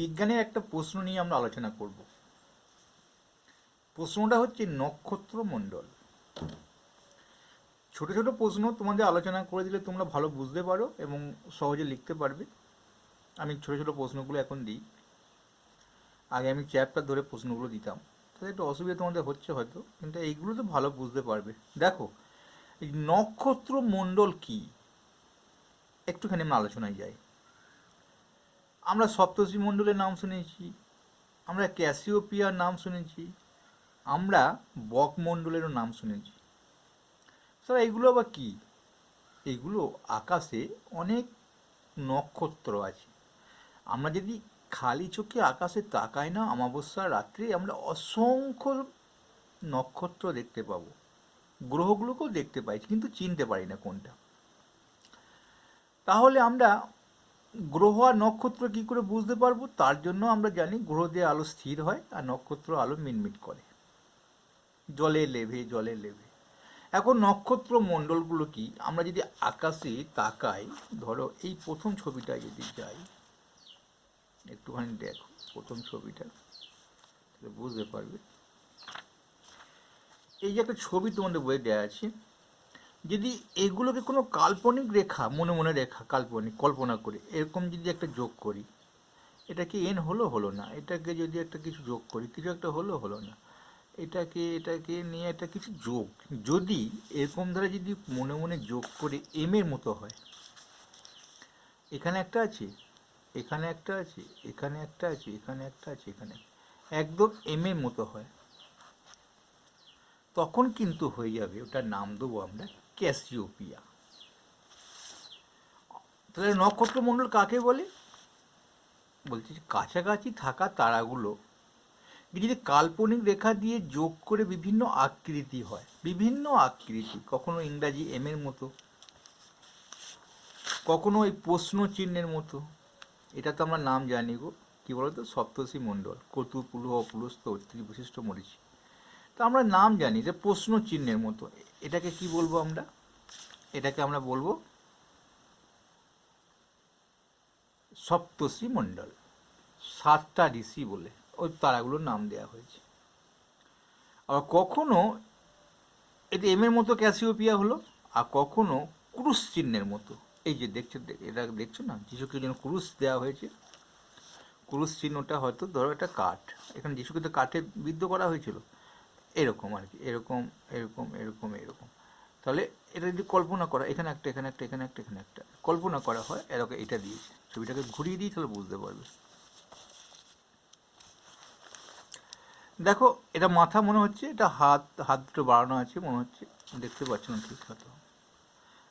বিজ্ঞানের একটা প্রশ্ন নিয়ে আমরা আলোচনা করব। প্রশ্নটা হচ্ছে নক্ষত্র মণ্ডল ছোট ছোট প্রশ্ন তোমাদের আলোচনা করে দিলে তোমরা ভালো বুঝতে পারো এবং সহজে লিখতে পারবে। আমি ছোট ছোট প্রশ্নগুলো এখন দিই। আগে আমি চ্যাপ্টার ধরে প্রশ্নগুলো দিতাম। তাহলে একটু অসুবিধা তোমাদের হচ্ছে হয়তো, কিন্তু এইগুলো তো ভালো বুঝতে পারবে। দেখো, এই নক্ষত্র মণ্ডল কি? একটুখানি আমরা আলোচনায় যাই। আমরা সপ্তর্ষি মণ্ডলের নাম শুনেছি, আমরা ক্যাসিওপিয়ার নাম শুনেছি, আমরা বক মণ্ডলেরও নাম শুনেছি। স্যার এইগুলো আবার কি? এগুলো আকাশে অনেক নক্ষত্র আছে। আমরা যদি খালি চোখে আকাশে তাকাই না, অমাবস্যার রাত্রে আমরা অসংখ্য নক্ষত্র দেখতে পাবো। গ্রহগুলোকেও দেখতে পাই, কিন্তু চিনতে পারি না কোনটা। তাহলে আমরা গ্রহ আর নক্ষত্র কি করে বুঝতে পারব? তার জন্য আমরা জানি গ্রহ দিয়ে আলো স্থির হয় আর নক্ষত্র আলো মিনমিট করে। জলে লেভে জলে লেভে। এখন নক্ষত্র মণ্ডলগুলো কি? আমরা যদি আকাশে তাকাই, ধরো এই প্রথম ছবিটা যদি যাই, একটুখানি দেখো প্রথম ছবিটা বুঝতে পারবে। এই যে একটা ছবি তোমাদের বইয়ে দেওয়া আছে যদি এগুলোকে কোনো কাল্পনিক রেখা, মনে মনে রেখা, কাল্পনিক, কল্পনা করে, এরকম যদি একটা যোগ করি, এটা কি এন হলো হলো না? এটাকে যদি একটা কিছু যোগ করি, কিছু একটা হলো হলো না, এটাকে এটাকে নিয়ে একটা কিছু যোগ, যদি এরকম ধারা যদি মনে মনে যোগ করে এম এর মতো হয়, এখানে একটা আছে, এখানে একটা আছে, এখানে একটা আছে, এখানে একটা আছে, এখানে একদম এম এর মতো হয়, তখন কিন্তু হয়ে যাবে, ওটার নাম দেবো আমরা ক্যাসিওপিয়া তাহলে নক্ষত্রমণ্ডল কাকে বলে? বলছি কাছাকাছি থাকা তারাগুলো যদি কাল্পনিক রেখা দিয়ে যোগ করে বিভিন্ন আকৃতি হয়। বিভিন্ন আকৃতি, কখনো ইংরাজি এম এর মতো, কখনো ওই প্রশ্ন চিহ্নের মতো। এটা তো আমরা নাম জানি গো। কী বলতো? সপ্তর্ষি মণ্ডল কতু পুলহ, পুলস্ত ত্রিবিশিষ্ট মরিচি। তো আমরা নাম জানি যে প্রশ্ন চিহ্নের মতো। এটাকে কি বলব আমরা? এটাকে আমরা বলব সপ্তর্ষি মণ্ডল, সাতটা ঋষি বলে ওই তারাগুলোর নাম দেওয়া হয়েছে। আবার কখনো এটা এম এর মতো ক্যাসিওপিয়া হলো, আর কখনো ক্রুশ চিহ্নের মতো। এই যে দেখছ, এটা দেখছ না? যিশুকে যেন ক্রুশ দেওয়া হয়েছে। ক্রুশ চিহ্নটা হয়তো ধরো একটা কাঠ। এখানে যিশুকে তো কাঠে বিদ্ধ করা হয়েছিল। এরকম আর কি, এরকম এরকম এরকম এরকম। তাহলে এটা যদি কল্পনা করা, এখানে একটা এখানে একটা এখানে একটা এখানে একটা, কল্পনা করা হয়, এরকম এটা দিয়েছে ছবিটাকে ঘুরিয়ে দিই তাহলে বুঝতে পারবে। দেখো, এটা মাথা মনে হচ্ছে, এটা হাত হাত দুটো বাড়ানো আছে মনে হচ্ছে, দেখতে পাচ্ছ না ঠিক হয়তো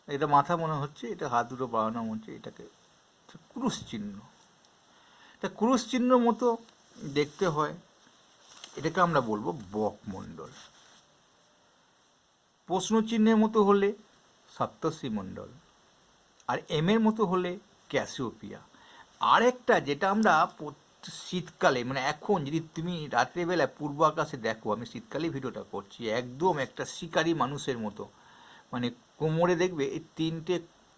এটা মাথা মনে হচ্ছে, এটা হাত দুটো বাড়ানো মনে হচ্ছে, এটাকে ক্রুশ চিহ্ন। তা ক্রুশ চিহ্ন মতো দেখতে হয়, এটাকে আমরা বলব বকমণ্ডল। প্রশ্ন চিহ্নের মতো হলে সপ্তর্ষি মণ্ডল, আর এম এর মতো হলে ক্যাসিওপিয়া। আরেকটা যেটা আমরা শীতকালে মানে এখন যদি তুমি রাত্রেবেলায় পূর্ব আকাশে দেখো, আমি শীতকালে ভিডিওটা করছি, একদম একটা শিকারী মানুষের মতো। মানে কোমরে দেখবে এই তিনটে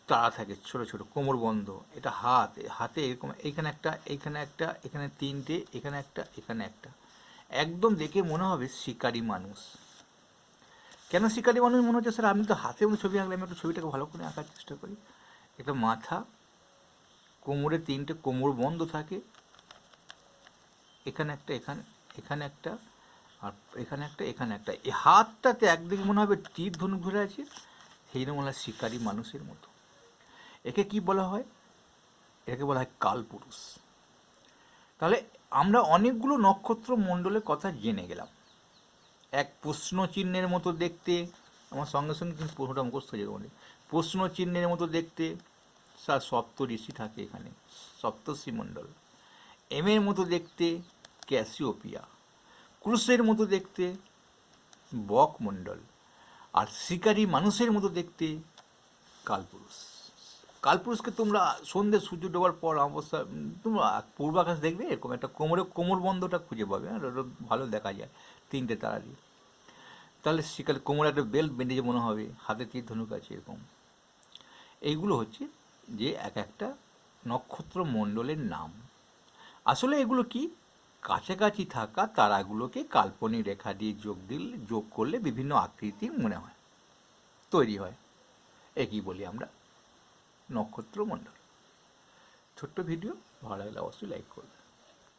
তারা থাকে, ছোট ছোট, কোমর বন্ধ, এটা হাত, হাতে এরকম এখানে একটা এখানে একটা, এখানে তিনটে, এখানে একটা এখানে একটা। একদম দেখে মনে হবে শিকারী মানুষ। কেন শিকারী মানুষ মনে হচ্ছে, স্যার, আমি তো হাতে মনে ছবি আঁকলে আমি একটু ছবিটাকে ভালো করে আঁকার চেষ্টা করি। একটা মাথা, কোমরে তিনটে, কোমর বন্ধ থাকে। এখানে একটা, এখানে এখানে একটা, আর এখানে একটা এখানে একটা। এই হাতটাতে একদিকে মনে হবে তীর ধনুক ধরে আছে, সেই রকম বলা শিকারী মানুষের মতো। একে কি বলা হয়? একে বলা হয় কালপুরুষ। তাহলে আমরা অনেকগুলো নক্ষত্র মণ্ডলের কথা জেনে গেলাম। এক প্রশ্ন চিহ্নের মতো দেখতে, আমার সঙ্গে সঙ্গে কিন্তু প্রশ্নটা মুখস্থ হয়ে যাবে। প্রশ্ন চিহ্নের মতো দেখতে, স্যার সপ্ত ঋষি থাকে এখানে সপ্তর্ষি মণ্ডল এম এর মতো দেখতে ক্যাসিওপিয়া। ক্রুশের মতো দেখতে বক মণ্ডল আর শিকারী মানুষের মতো দেখতে কালপুরুষ। কালপুরুষকে তোমরা সন্ধ্যে সূর্য ডোবার পর অবস্থা তোমরা পূর্বাকাশ দেখবে এরকম একটা কোমরে কোমর বন্ধটা খুঁজে পাবে হ্যাঁ ভালো দেখা যায়, তিনটে তারা দিয়ে। তাহলে শিকার কোমরে একটা বেল্ট বেঁধেছে মনে হবে, হাতে তীর ধনুক আছে এরকম। এইগুলো হচ্ছে যে এক একটা নক্ষত্র মণ্ডলের নাম। আসলে এগুলো কি? কাছাকাছি থাকা তারাগুলোকে কাল্পনিক রেখা দিয়ে যোগ দিলে, যোগ করলে বিভিন্ন আকৃতির মনে হয়, তৈরি হয়। একই বলি আমরা নক্ষত্রমণ্ডল। ছোট্ট ভিডিও ভালো লাগলে অবশ্যই লাইক করবে